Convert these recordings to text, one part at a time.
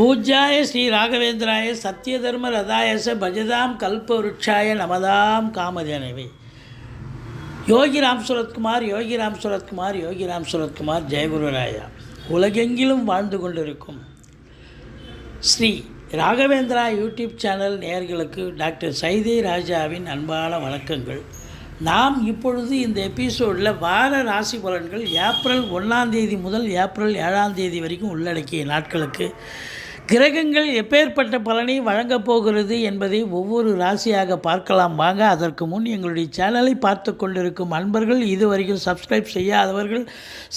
பூஜ்யாய ஸ்ரீ ராகவேந்திராய சத்யதர்ம ரதாயச பஜதாம் கல்பவருட்சாய நமதாம் காமதேனவே. யோகி ராம் சுரத்குமார் யோகி ராம் சுரத்குமார் யோகி ராம் சுரத்குமார் ஜெயகுருராயா உலகெங்கிலும் வாழ்ந்து கொண்டிருக்கும் ஸ்ரீ ராகவேந்திரா யூடியூப் சேனல் நேயர்களுக்கு டாக்டர் சைதே ராஜாவின் அன்பான வணக்கங்கள். நாம் இப்பொழுது இந்த எபிசோடில் வார ராசி பலன்கள் ஏப்ரல் ஒன்றாம் தேதி முதல் ஏப்ரல் ஏழாம் தேதி வரைக்கும் உள்ளடக்கிய நாட்களுக்கு கிரகங்கள் எப்பேற்பட்ட பலனை வழங்கப் போகிறது என்பதை ஒவ்வொரு ராசியாக பார்க்கலாம். வாங்க அதற்கு முன் எங்களுடைய சேனலை பார்த்து கொண்டிருக்கும் அன்பர்கள் இதுவரைக்கும் சப்ஸ்கிரைப் செய்யாதவர்கள்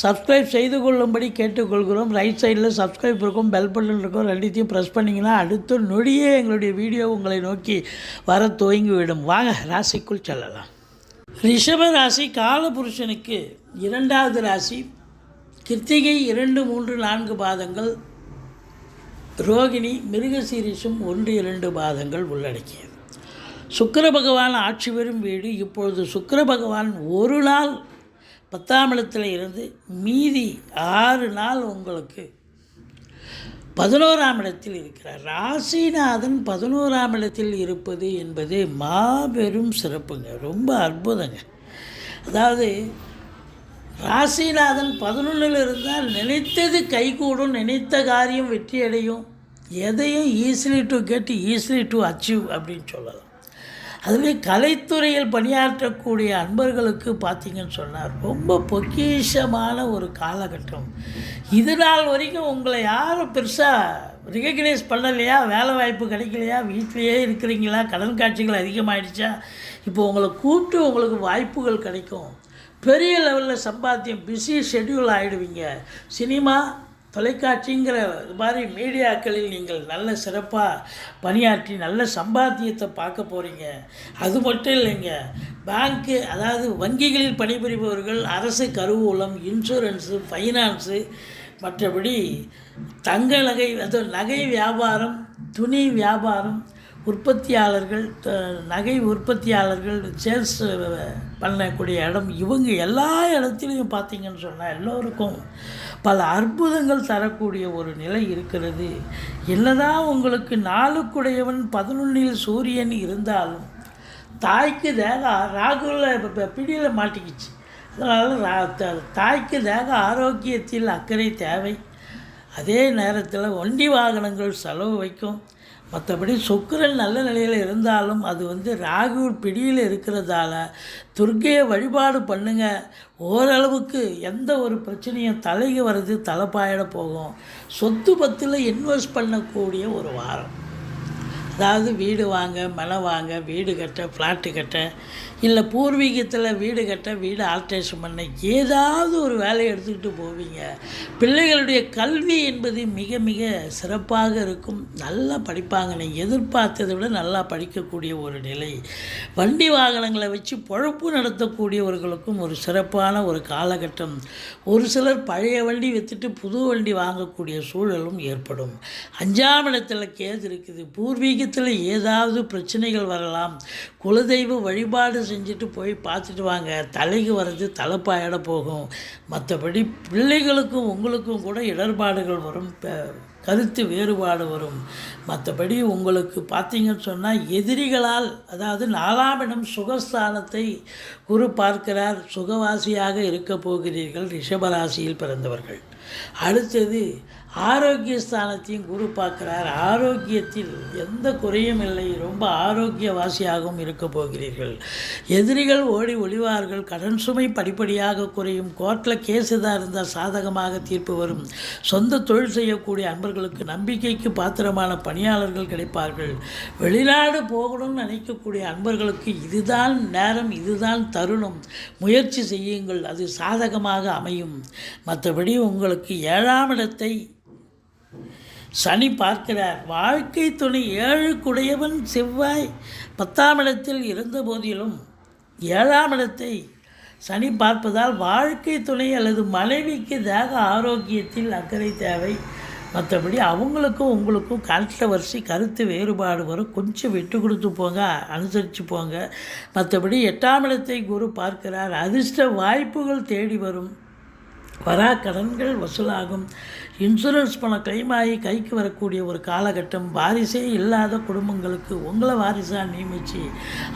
சப்ஸ்கிரைப் செய்து கொள்ளும்படி கேட்டுக்கொள்கிறோம். ரைட் சைடில் சப்ஸ்கிரைப் இருக்கும் பெல் பட்டன் இருக்கும் ரெண்டுத்தையும் ப்ரெஸ் பண்ணிங்கன்னா அடுத்த நொடியே எங்களுடைய வீடியோ உங்களை நோக்கி வர துவங்கிவிடும். வாங்க ராசிக்குள் செல்லலாம். ரிஷப ராசி காலபுருஷனுக்கு இரண்டாவது ராசி. கிருத்திகை இரண்டு மூன்று நான்கு பாதங்கள். ரோகிணி மிருகசீரிஷும் ஒன்று இரண்டு பாதங்கள் உள்ளடக்கியது. சுக்கர பகவான் ஆட்சி பெறும் வீடு இப்பொழுது சுக்கர பகவான் ஒரு நாள் பத்தாம் இடத்தில் இருந்து மீதி ஆறு நாள் உங்களுக்கு பதினோராம் இடத்தில் இருக்கிறார். ராசிநாதன் பதினோராம் இடத்தில் இருப்பது என்பது மாபெரும் சிறப்புங்க. ரொம்ப அற்புதங்க. அதாவது ராசிநாதன் பதினொன்றில் இருந்தால் நினைத்தது கைகூடும் நினைத்த காரியம் வெற்றி அடையும் எதையும் easily to get easily to achieve அப்படின்னு சொல்லலாம். அதுவே கலைத்துறையில் பணியாற்றக்கூடிய அன்பர்களுக்கு பார்த்தீங்கன்னு சொன்னால் ரொம்ப பொக்கிஷமான ஒரு காலகட்டம். இது நாள் வரைக்கும் உங்களை யாரும் பெருசாக ரிகக்னைஸ் பண்ணலையா? வேலை வாய்ப்பு கிடைக்கலையா? வீட்டிலையே இருக்கிறீங்களா? கடன் காட்சிகள் அதிகமாகிடுச்சா இப்போ உங்களை கூப்பிட்டு உங்களுக்கு வாய்ப்புகள் கிடைக்கும். பெரிய லெவலில் சம்பாத்தியம் பிஸி ஷெட்யூல் ஆகிடுவீங்க சினிமா தொலைக்காட்சிங்கிற இது மாதிரி மீடியாக்களில் நீங்கள் நல்ல சிறப்பாக பணியாற்றி நல்ல சம்பாத்தியத்தை பார்க்க போகிறீங்க அது மட்டும் இல்லைங்க. பேங்க்கு அதாவது வங்கிகளில் பணிபுரிபவர்கள் அரசு கருவூலம் இன்சூரன்ஸு ஃபைனான்ஸு மற்றபடி தங்க நகை அது நகை வியாபாரம் துணி வியாபாரம் உற்பத்தியாளர்கள் நகை உற்பத்தியாளர்கள் சேல்ஸ் பண்ணக்கூடிய இடம் இவங்க எல்லா இடத்துலையும் பார்த்தீங்கன்னு சொன்னால் எல்லோருக்கும் பல அற்புதங்கள் தரக்கூடிய ஒரு நிலை இருக்கிறது. என்னதான் உங்களுக்கு நாளுக்குடையவன் பதினொன்றில் சூரியன் இருந்தாலும் தாய்க்கு தேக ராகுல பிடியில் மாட்டிக்கிச்சு. அதனால் தாய்க்கு தேக ஆரோக்கியத்தில் அக்கறை தேவை. அதே நேரத்தில் வண்டி வாகனங்கள் செலவு வைக்கும். மற்றபடி சுக்கரன் நல்ல நிலையில் இருந்தாலும் அது வந்து ராகு பிடியில் இருக்கிறதால துர்க்கையை வழிபாடு பண்ணுங்கள் ஓரளவுக்கு எந்த ஒரு பிரச்சனையும் தலைக்கு வர்றது தலைப்பாயிட போகும். சொத்து பத்தில் இன்வெஸ்ட் பண்ணக்கூடிய ஒரு வாரம். அதாவது வீடு வாங்க மலை வாங்க வீடு கட்ட ஃப்ளாட்டு கட்ட இல்லை பூர்வீகத்தில் வீடு கட்ட வீடு ஆல்ட்ரேஷன் பண்ண ஏதாவது ஒரு வேலையை எடுத்துக்கிட்டு போவீங்க. பிள்ளைகளுடைய கல்வி என்பது மிக மிக சிறப்பாக இருக்கும். நல்லா படிப்பாங்க. நீங்கள் எதிர்பார்த்ததை விட நல்லா படிக்கக்கூடிய ஒரு நிலை. வண்டி வாகனங்களை வச்சு பொழப்பு நடத்தக்கூடியவர்களுக்கும் ஒரு சிறப்பான ஒரு காலகட்டம். ஒரு சிலர் பழைய வண்டி விற்றுட்டு புது வண்டி வாங்கக்கூடிய சூழலும் ஏற்படும். அஞ்சாம் இடத்துல கேது இருக்குது. பூர்வீகத்தில் ஏதாவது பிரச்சனைகள் வரலாம் குலதெய்வ வழிபாடு செஞ்சுட்டு போய் பார்த்துட்டு வாங்க. தலைக்கு வர்றது தலைப்பாயிட போகும். மற்றபடி பிள்ளைகளுக்கும் உங்களுக்கும் கூட இடர்பாடுகள் வரும் கருத்து வேறுபாடு வரும். மற்றபடி உங்களுக்கு பார்த்தீங்கன்னு சொன்னால் எதிரிகளால் அதாவது நாலாம் இடம் சுகஸ்தானத்தை குரு பார்க்கிறார் சுகவாசியாக இருக்க போகிறீர்கள் ரிஷபராசியில் பிறந்தவர்கள். அடுத்தது ஆரோக்கிய ஸ்தானத்தையும் குரு பார்க்கிறார். ஆரோக்கியத்தில் எந்த குறையும் இல்லை. ரொம்ப ஆரோக்கியவாசியாகவும் இருக்க போகிறீர்கள். எதிரிகள் ஓடி ஒளிவார்கள். கடன் சுமை படிப்படியாக குறையும். கோர்ட்டில் கேஸ் எதாக இருந்தால் சாதகமாக தீர்ப்பு வரும். சொந்த தொழில் செய்யக்கூடிய அன்பர்களுக்கு நம்பிக்கைக்கு பாத்திரமான பணியாளர்கள் கிடைப்பார்கள். வெளிநாடு போகணும்னு நினைக்கக்கூடிய அன்பர்களுக்கு இதுதான் நேரம் இதுதான் தருணம். முயற்சி செய்யுங்கள். அது சாதகமாக அமையும். மற்றபடி உங்களுக்கு ஏழாம் இடத்தை சனி பார்க்கிறார். வாழ்க்கை துணை ஏழுக்குடையவன் செவ்வாய். பத்தாம் இடத்தில் இருந்த போதிலும் ஏழாம் இடத்தை சனி பார்ப்பதால் வாழ்க்கை துணை அல்லது மனைவிக்கு தேக ஆரோக்கியத்தில் அக்கறை தேவை. மற்றபடி அவங்களுக்கும் உங்களுக்கும் கான்ட்ரவர்சி கருத்து வேறுபாடு வரும். கொஞ்சம் விட்டு கொடுத்து போங்க அனுசரித்து போங்க. மற்றபடி எட்டாம் இடத்தை குரு பார்க்கிறார். அதிர்ஷ்ட வாய்ப்புகள் தேடி வரும். வரா கடன்கள் வசூலாகும். இன்சூரன்ஸ் பணம் claim ஆகி கைக்கு வரக்கூடிய ஒரு காலகட்டம் வாரிசே இல்லாத குடும்பங்களுக்கு உங்களை வாரிசாக நியமித்து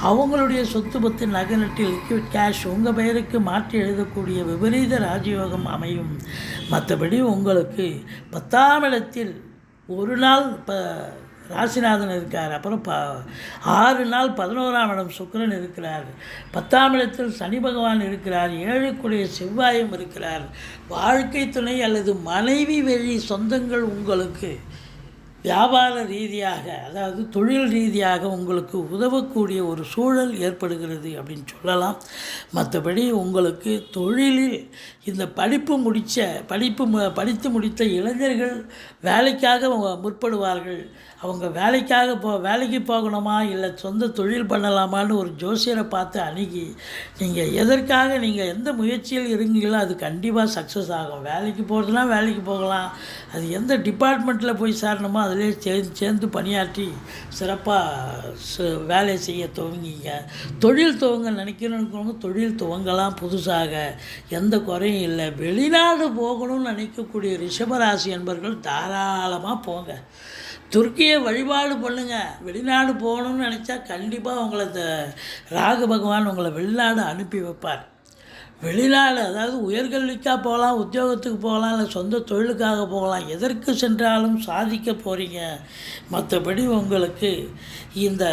அவங்களுடைய சொத்து பத்து நகை நட்டு லிக்விட் கேஷ் உங்கள் பெயருக்கு மாற்றி எழுதக்கூடிய விபரீத ராஜயோகம் அமையும். மற்றபடி உங்களுக்கு பத்தாம் இடத்தில் ஒரு நாள் இப்போ ராசிநாதன் இருக்கார். அப்புறம் ப ஆறு நாள் பதினோராம் இடம் சுக்கிரன் இருக்கிறார். பத்தாம் இடத்தில் சனி பகவான் இருக்கிறார். ஏழுக்குடைய செவ்வாயும் இருக்கிறார். வாழ்க்கை துணை அல்லது மனைவி வழி சொந்தங்கள் உங்களுக்கு. வியாபார ரீதியாக அதாவது தொழில் ரீதியாக உங்களுக்கு உதவக்கூடிய ஒரு சூழல் ஏற்படுகிறது அப்படின்னு சொல்லலாம். மற்றபடி உங்களுக்கு தொழிலில் இந்த படிப்பு முடித்த படிப்பு மு- படித்து முடித்த இளைஞர்கள் வேலைக்காக முற்படுவார்கள். அவங்க வேலைக்காக போ வேலைக்கு போகணுமா? இல்லை சொந்த தொழில் பண்ணலாமான்னு ஒரு ஜோசியரை பார்த்து அணுகி நீங்கள் எதற்காக நீங்கள் எந்த முயற்சியில் இருங்கீங்களோ அது கண்டிப்பாக சக்ஸஸ் ஆகும். வேலைக்கு போகிறதுனா வேலைக்கு போகலாம். அது எந்த டிபார்ட்மெண்ட்டில் போய் சேரணுமோ அதிலே சேர்ந்து சேர்ந்து பணியாற்றி சிறப்பாக வேலை செய்ய துவங்கிங்க. தொழில் துவங்க நினைக்கிறவங்க தொழில் துவங்கலாம் புதுசாக. எந்த குறையும் இல்லை. வெளிநாடு போகணும்னு நினைக்கக்கூடிய ரிஷபராசி என்பர்கள் தாராளமாக போங்க. துர்க்கியை வழிபாடு பண்ணுங்கள் வெளிநாடு போகணும்னு நினச்சா கண்டிப்பாக உங்களை இந்த ராகு பகவான் உங்களை வெளிநாடு அனுப்பி வைப்பார். வெளிநாடு அதாவது உயர்கல்விக்காக போகலாம் உத்தியோகத்துக்கு போகலாம் இல்லை சொந்த தொழிலுக்காக போகலாம் எதற்கு சென்றாலும் சாதிக்க போகிறீங்க மற்றபடி உங்களுக்கு இந்த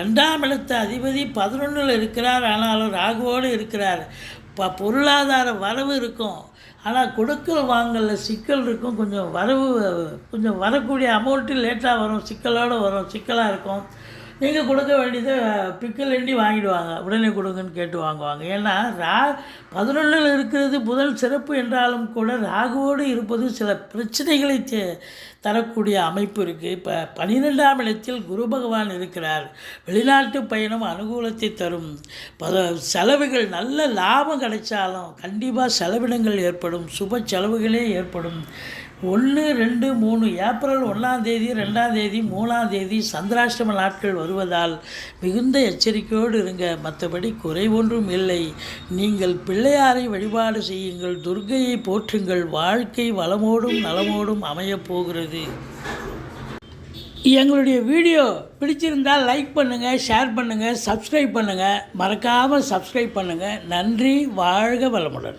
ரெண்டாம் இடத்த அதிபதி பதினொன்றில் இருக்கிறார் ஆனாலும் ராகுவோடு இருக்கிறார். ப பொருளாதார வரவு இருக்கும். ஆனால் கொடுக்கல் வாங்கல சிக்கல் இருக்கும். கொஞ்சம் வரவு கொஞ்சம் வரக்கூடிய அமௌண்ட்டு லேட்டாக வரும் சிக்கலோடு வரும் சிக்கலாக இருக்கும். நீங்கள் கொடுக்க வேண்டியதை பிக்கல் எண்டி வாங்கிடுவாங்க. உடனே கொடுங்கன்னு கேட்டு வாங்குவாங்க. ஏன்னா ரா பதினொன்றில் இருக்கிறது புதன் சிறப்பு என்றாலும் கூட ராகுவோடு இருப்பது சில பிரச்சனைகளை தே- தரக்கூடிய அமைப்பு இருக்குது இப்போ பன்னிரெண்டாம் இடத்தில் குரு பகவான் இருக்கிறார். வெளிநாட்டு பயணம் அனுகூலத்தை தரும். பத செலவுகள் நல்ல லாபம் கிடைச்சாலும் கண்டிப்பாக செலவினங்கள் ஏற்படும். சுப செலவுகளே ஏற்படும். ஒன்று ரெண்டு மூணு ஏப்ரல் ஒன்றாம் தேதி ரெண்டாம் தேதி மூணாம் தேதி சந்திராஷ்டம நாட்கள் வருவதால் மிகுந்த எச்சரிக்கையோடு இருங்க. மற்றபடி குறை ஒன்றும் இல்லை. நீங்கள் பிள்ளையாரை வழிபாடு செய்யுங்கள். துர்கையை போற்றுங்கள். வாழ்க்கை வளமோடும் நலமோடும் அமையப் போகிறது. எங்களுடைய வீடியோ பிடிச்சிருந்தால் லைக் பண்ணுங்கள் ஷேர் பண்ணுங்கள் சப்ஸ்கிரைப் பண்ணுங்கள் மறக்காமல் சப்ஸ்கிரைப் பண்ணுங்கள் நன்றி வாழ்க வளமுடன்.